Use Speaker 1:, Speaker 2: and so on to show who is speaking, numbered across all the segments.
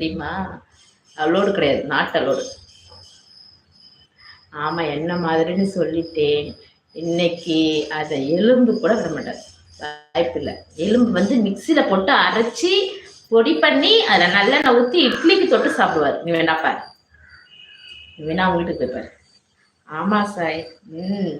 Speaker 1: தெரியுமா? அலோடு கிடையாது not allowed. ஆமா என்ன மாதிரின்னு சொல்லிட்டேன். இன்னைக்கு அதை எலும்பு கூட விட மாட்டார். வாய்ப்பு இல்லை. எலும்பு வந்து மிக்சியில போட்டு அரைச்சி பொடி பண்ணி அதில் நல்லெண்ணெய் ஊற்றி இட்லிக்கு தொட்டு சாப்பிடுவார். நீ வேணாப்பார் பாரு. நீ வேணா உங்கள்கிட்ட பேப்பர் ஆமாம் ஆமா சாய். ம்.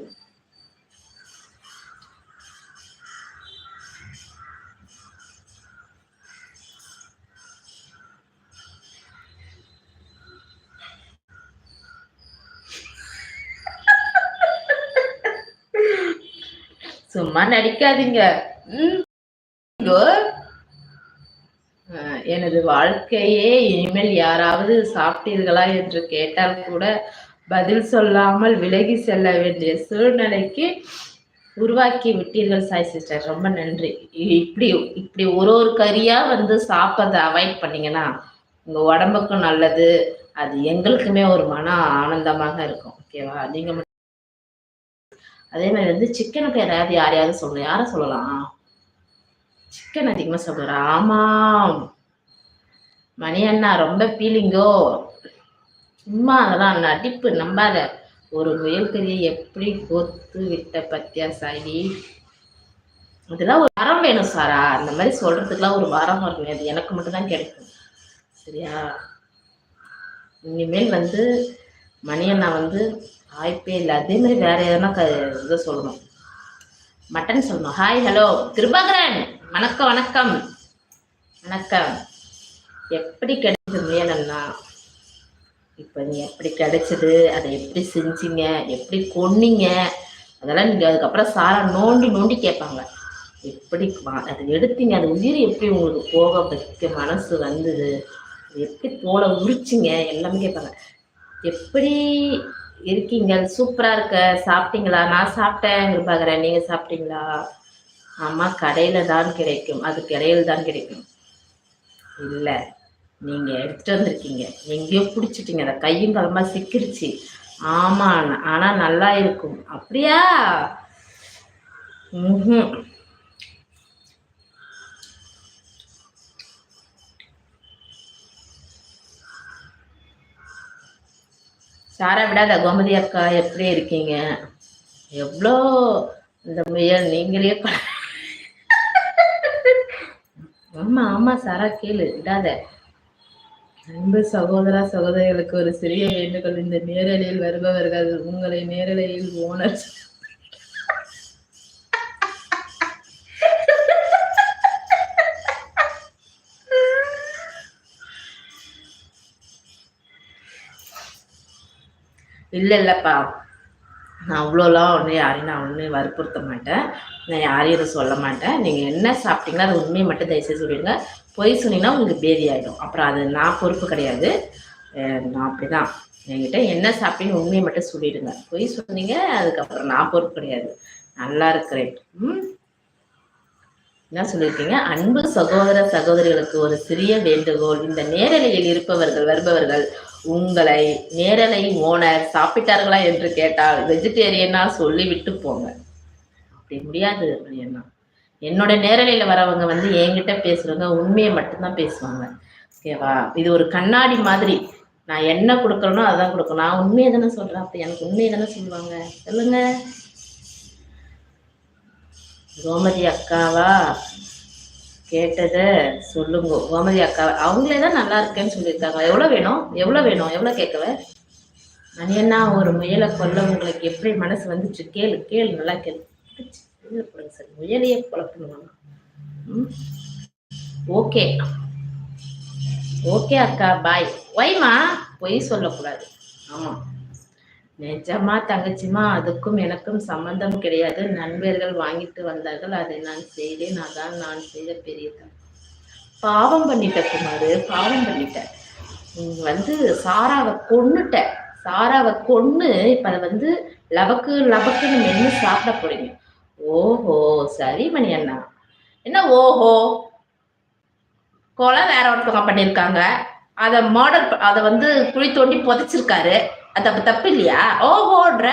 Speaker 1: சும்மா நடிக்காதீங்க. எனது வாழ்க்கையே இனிமேல் யாராவது சாப்பிட்டீர்களா என்று கேட்டால் கூட பதில் சொல்லாமல் விலகி செல்ல வேண்டிய சூழ்நிலைக்கு உருவாக்கி விட்டீர்கள் சாய் சிஸ்டர். ரொம்ப நன்றி. இ- இப்படி இப்படி ஒரு ஒரு கறியா வந்து சாப்பிட்றத அவாய்ட் பண்ணீங்கன்னா உங்க உடம்புக்கும் நல்லது. அது எங்களுக்குமே ஒரு மன ஆனந்தமாக இருக்கும். ஓகேவா? நீங்க அதே மாதிரி வந்து சிக்கனுக்கு யாராவது யாரையாவது சொல்லணும். யாரை சொல்லலாம்? சிக்கன் அதிகமாக சாப்பிடுற ஆமாம். மணி அண்ணா ரொம்ப ஃபீலிங்கோ சும்மா அதெல்லாம் நடிப்பு நம்பாத. ஒரு முயல் கறியை எப்படி கோத்து விட்ட பத்தியா சாயி? அதெல்லாம் ஒரு வரம் வேணும் சாரா. அந்த மாதிரி சொல்றதுக்கெல்லாம் ஒரு வரம் வரணும் அது எனக்கு மட்டும்தான் கிடைக்கும். சரியா? இனிமேல் வந்து மணி அண்ணா வந்து வாய்ப்பே இல்லை. அதே மாதிரி வேற எதனா க இதை சொல்லணும். மட்டன் சொல்லணும். ஹாய் ஹலோ கிருபாகரன் வணக்கம் வணக்கம். வணக்கம். எப்படி கிடைச்சது முயலன்னா இப்போ நீ எப்படி கிடைச்சது அதை எப்படி செஞ்சீங்க எப்படி கொன்னீங்க அதெல்லாம் நீங்கள் அதுக்கப்புறம் சாரா நோண்டி நோண்டி கேட்பாங்க. எப்படி அதை எடுத்தீங்க அது உயிர் எப்படி உங்களுக்கு போக வைக்க மனசு வந்தது எப்படி தோலை உரிச்சிங்க எல்லாமே கேட்பாங்க. எப்படி இருக்கீங்க. சூப்பரா இருக்க. சாப்பிட்டீங்களா? நான் சாப்பிட்டேன் பார்க்குறேன் நீங்க சாப்பிட்டீங்களா? ஆமா கடையில தான் கிடைக்கும். அது கடையில் தான் கிடைக்கும். இல்ல. நீங்க எடுத்துட்டு வந்திருக்கீங்க. எங்கேயோ பிடிச்சிட்டீங்க. அதை கையும் களமா சிக்கிருச்சு. ஆமா ஆனா நல்லா இருக்கும். அப்படியா? ம் சாரா விடாத கோமதி அக்கா எப்படி இருக்கீங்க? எவ்வளோ இந்த முயல் நீங்களே ஆமா ஆமா சாரா கேளு விடாத. அன்பு சகோதரா சகோதரிகளுக்கு ஒரு சிறிய வேண்டுகோள். இந்த நேரலையில் வருபவர்கள் உங்களை நேரலையில் ஓனர். இல்லை இல்லைப்பா. நான் அவ்வளோலாம் ஒன்று யாரையும் நான் ஒன்று வற்புறுத்த மாட்டேன். நான் யாரையும் இதை சொல்ல மாட்டேன். நீங்கள் என்ன சாப்பிட்டீங்களோ அது உண்மையை மட்டும் தயவுசெய்து சொல்லிடுங்க. பொய் சொன்னீங்கன்னா உங்களுக்கு பேதி ஆகிடும் அப்புறம் அது நான் பொறுப்பு கிடையாது. நான் அப்படி தான் என்கிட்ட என்ன சாப்பிட்டீங்கன்னு உண்மையை மட்டும் சொல்லிடுங்க. பொய் சொன்னீங்க அதுக்கப்புறம் நான் பொறுப்பு கிடையாது. நல்லா இருக்கிறேன். ம்? என்ன சொல்லியிருக்கீங்க? அன்பு சகோதர சகோதரிகளுக்கு ஒரு சிறிய வேண்டுகோள். இந்த நேரலையில் இருப்பவர்கள் வருபவர்கள் உங்களை நேரலை ஓனர் சாப்பிட்டார்களா என்று கேட்டால் வெஜிடேரியனா சொல்லி விட்டு போங்க. அப்படி முடியாது அப்படின்னா என்னோட நேரலையில வரவங்க வந்து என்கிட்ட பேசுறவங்க உண்மையை மட்டும்தான் பேசுவாங்க. ஓகேவா இது ஒரு கண்ணாடி மாதிரி. நான் என்ன கொடுக்கறனோ அதான் கொடுக்கணும் நான் உண்மையை தானே சொல்றேன். அப்ப எனக்கு உண்மையை தானே சொல்லுவாங்க. சொல்லுங்க. கோமதி அக்காவா? கேட்டதை சொல்லுங்க. கோமதி அக்கா அவங்களே தான் நல்லா இருக்கேன்னு சொல்லியிருக்காங்க. எவ்வளோ வேணும்? எவ்வளோ வேணும்? எவ்வளோ கேட்கவ? மணியண்ணா ஒரு முயலை கொல்ல உங்களுக்கு எப்படி மனசு வந்துச்சு? கேளு கேளு நல்லா கேளு. சார். முயலையே குழப்பணும் ம்? ஓகே. ஓகே அக்கா. பாய். ஒய்மா பொய் சொல்லக்கூடாது. ஆமாம் நிஜமா தங்கச்சிமா அதுக்கும் எனக்கும் சம்பந்தம் கிடையாது. நண்பர்கள் வாங்கிட்டு வந்தார்கள். அதை நான் செய்தேன். அதான் நான் செய்த பெரிய பாவம் பண்ணிட்ட குமாரு பாவம் பண்ணிட்ட. வந்து சாராவை கொன்னுட்ட. சாராவை கொன்று இப்ப அதை வந்து லபக்கு லபக்குன்னு மென்று சாப்பிட போறீங்க. ஓஹோ சரி மணி அண்ணா என்ன ஓஹோ? கொலை வேற ஒருத்தவங்க பண்ணியிருக்காங்க. அதை மாடல் அதை வந்து குழி தோண்டி புதைச்சிருக்காரு. தப்பு தப்பு இல்லையா? ஓஹோன்ற